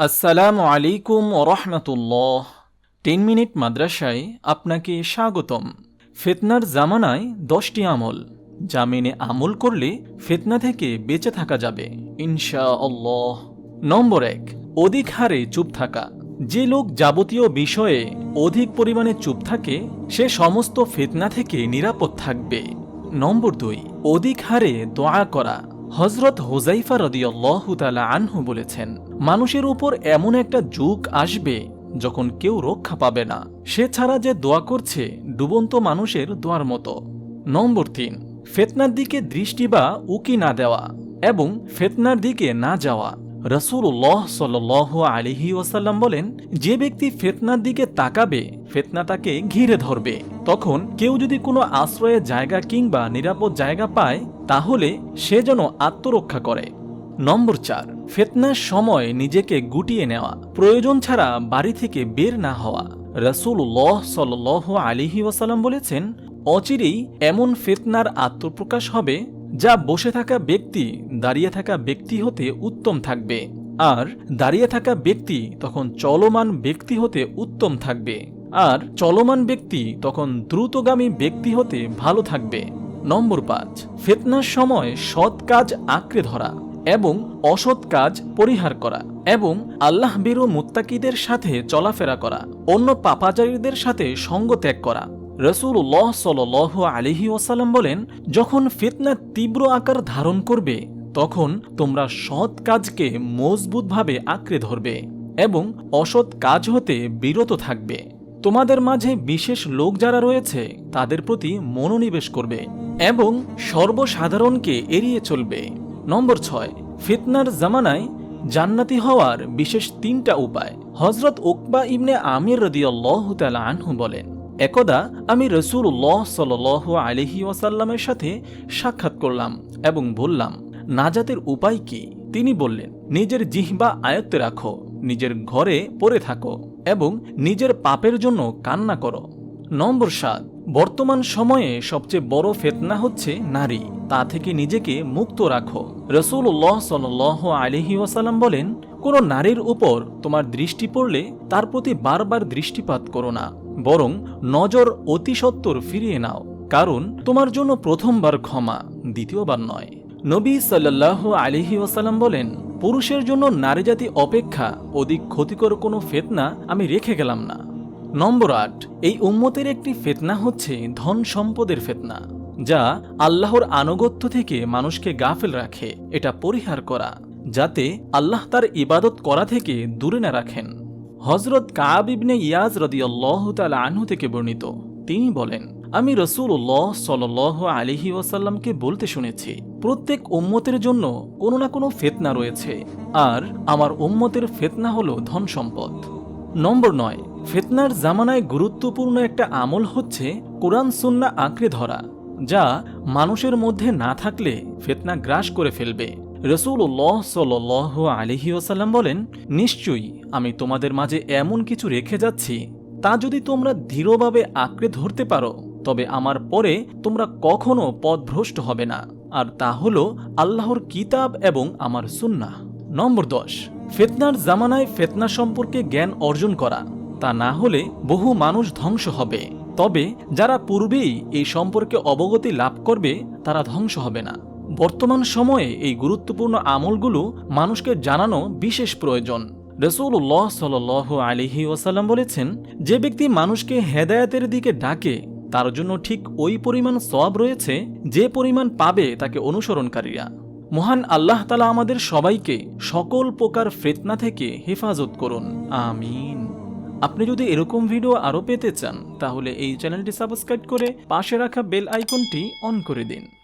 আসসালামু আলাইকুম রহমতুল্লাহ। Ten minute মাদ্রাসায় আপনাকে স্বাগতম। ফেতনার জামানায় দশটি আমল। যা মেনে আমল করলে ফেতনা থেকে বেঁচে থাকা যাবে ইনশা আল্লাহ নম্বর এক, অধিক হারে চুপ থাকা। যে লোক যাবতীয় বিষয়ে অধিক পরিমাণে চুপ থাকে, সে সমস্ত ফেতনা থেকে নিরাপদ থাকবে। নম্বর দুই, অধিক হারে দোয়া করা। হজরত হোজাইফা রদিয়াল্লাহ তালা আনহু বলেছেন, মানুষের উপর এমন একটা যুগ আসবে যখন কেউ রক্ষা পাবে না। সে ছাড়া যে দোয়া করছে ডুবন্ত মানুষের দোয়ার মতো। নম্বর তিন, ফেতনার দিকে দৃষ্টি বা উকি না দেওয়া এবং ফেতনার দিকে না যাওয়া। রসুল্লাহ সাল আলিহি ওসাল্লাম বলেন, যে ব্যক্তি ফেতনার দিকে তাকাবে, ফেতনা তাকে ঘিরে ধরবে। তখন কেউ যদি কোনো আশ্রয়ের জায়গা কিংবা নিরাপদ জায়গা পায়, তাহলে সে যেন আত্মরক্ষা করে। নম্বর চার, ফেতনার সময় নিজেকে গুটিয়ে নেওয়া। প্রয়োজন ছাড়া বাড়ি থেকে বের না হওয়া। রসুল্লাহ সাল আলিহি ওসাল্লাম বলেছেন, অচিরেই এমন ফেতনার আত্মপ্রকাশ হবে, যা বসে থাকা ব্যক্তি দাঁড়িয়ে থাকা ব্যক্তি হতে উত্তম থাকবে। আর দাঁড়িয়ে থাকা ব্যক্তি তখন চলমান ব্যক্তি হতে উত্তম থাকবে। আর চলমান ব্যক্তি তখন দ্রুতগামী ব্যক্তি হতে ভালো থাকবে। নম্বর পাঁচ, ফেতনার সময় সৎ কাজ আঁকড়ে ধরা এবং অসৎ কাজ পরিহার করা এবং আল্লাহ বেরু মুত্তাকিদের সাথে চলাফেরা করা, অন্য পাপাচারীদের সাথে সঙ্গ ত্যাগ করা। রসুল্লাহ সাল আলিহি ওসাল্লাম বলেন, যখন ফিতনা তীব্র আকার ধারণ করবে, তখন তোমরা সৎ কাজকে মজবুতভাবে আঁকড়ে ধরবে এবং অসৎ কাজ হতে বিরত থাকবে। তোমাদের মাঝে বিশেষ লোক যারা রয়েছে, তাদের প্রতি মনোনিবেশ করবে এবং সর্বসাধারণকে এড়িয়ে চলবে। নম্বর ছয়, ফিতনার জামানায় জান্নাতি হওয়ার বিশেষ তিনটা উপায়। হজরত ওকবা ইবনে আমির রদিয়াল্লাহ আনহু বলেন, একদা আমি রসুল্লাহ সাল আলিহি ওয়াসাল্লামের সাথে সাক্ষাৎ করলাম এবং বললাম, নাজাতের উপায় কি? তিনি বললেন, নিজের জিহ্বা আয়ত্তে রাখো, নিজের ঘরে পড়ে থাকো। এবং নিজের পাপের জন্য কান্না করো। নম্বর সাত, বর্তমান সময়ে সবচেয়ে বড় ফেতনা হচ্ছে নারী। তা থেকে নিজেকে মুক্ত রাখো। রসুল্লাহ সাল আলিহি ওয়াসাল্লাম বলেন, কোনো নারীর উপর তোমার দৃষ্টি পড়লে তার প্রতি বারবার দৃষ্টিপাত করো না, বরং নজর অতি সত্বর ফিরিয়ে নাও, কারণ তোমার জন্য প্রথমবার ক্ষমা, দ্বিতীয়বার নয়। নবী সাল্লাহ আলিহি ওসাল্লাম বলেন, পুরুষের জন্য নারী জাতি অপেক্ষা অধিক ক্ষতিকর কোনো ফেতনা আমি রেখে গেলাম না। নম্বর আট, এই উম্মতের একটি ফেতনা হচ্ছে ধন সম্পদের ফেতনা, যা আল্লাহর আনুগত্য থেকে মানুষকে গাফেল রাখে। এটা পরিহার করা, যাতে আল্লাহ তার ইবাদত করা থেকে দূরে না রাখেন। হজরত কাব ইবনে ইয়াজ রদিয়াল্লাহ তাল আনহু থেকে বর্ণিত, তিনি বলেন, আমি রসুল্লাহ সাল আলিহি ওয়াসাল্লামকে বলতে শুনেছি প্রত্যেক উম্মতের জন্য কোনো না কোনো ফেতনা রয়েছে। আর আমার উম্মতের ফেতনা হল ধন সম্পদ। নম্বর নয়, ফেতনার জামানায় গুরুত্বপূর্ণ একটা আমল হচ্ছে কোরআন সুন্না আঁকড়ে ধরা, যা মানুষের মধ্যে না থাকলে ফেতনা গ্রাস করে ফেলবে। রসুল্লাহ সাল আলিহি ওসাল্লাম বলেন, নিশ্চয়ই আমি তোমাদের মাঝে এমন কিছু রেখে যাচ্ছি, তা যদি তোমরা দৃঢ়ভাবে আঁকড়ে ধরতে পারো, তবে আমার পরে তোমরা কখনো পথভ্রষ্ট হবে না। আর তা হল আল্লাহর কিতাব এবং আমার সুন্না নম্বর দশ, ফেতনার জামানায় ফেতনা সম্পর্কে জ্ঞান অর্জন করা। তা না হলে বহু মানুষ ধ্বংস হবে। তবে যারা পূর্বেই এই সম্পর্কে অবগতি লাভ করবে, তারা ধ্বংস হবে না। বর্তমান সময়ে এই গুরুত্বপূর্ণ আমলগুলো মানুষকে জানানো বিশেষ প্রয়োজন। রসুল্লাহ সাল আলিহি ওসাল্লাম বলেছেন, যে ব্যক্তি মানুষকে হেদায়াতের দিকে ডাকে তার জন্য ঠিক ওই পরিমাণ সব রয়েছে যে পরিমাণ পাবে তাকে অনুসরণকারীরা। মহান আল্লাহ তালা আমাদের সবাইকে সকল প্রকার ফেতনা থেকে হেফাজত করুন। আমিন। আপনি যদি এরকম ভিডিও আরও পেতে চান, তাহলে এই চ্যানেলটি সাবস্ক্রাইব করে পাশে রাখা বেল আইকনটি অন করে দিন।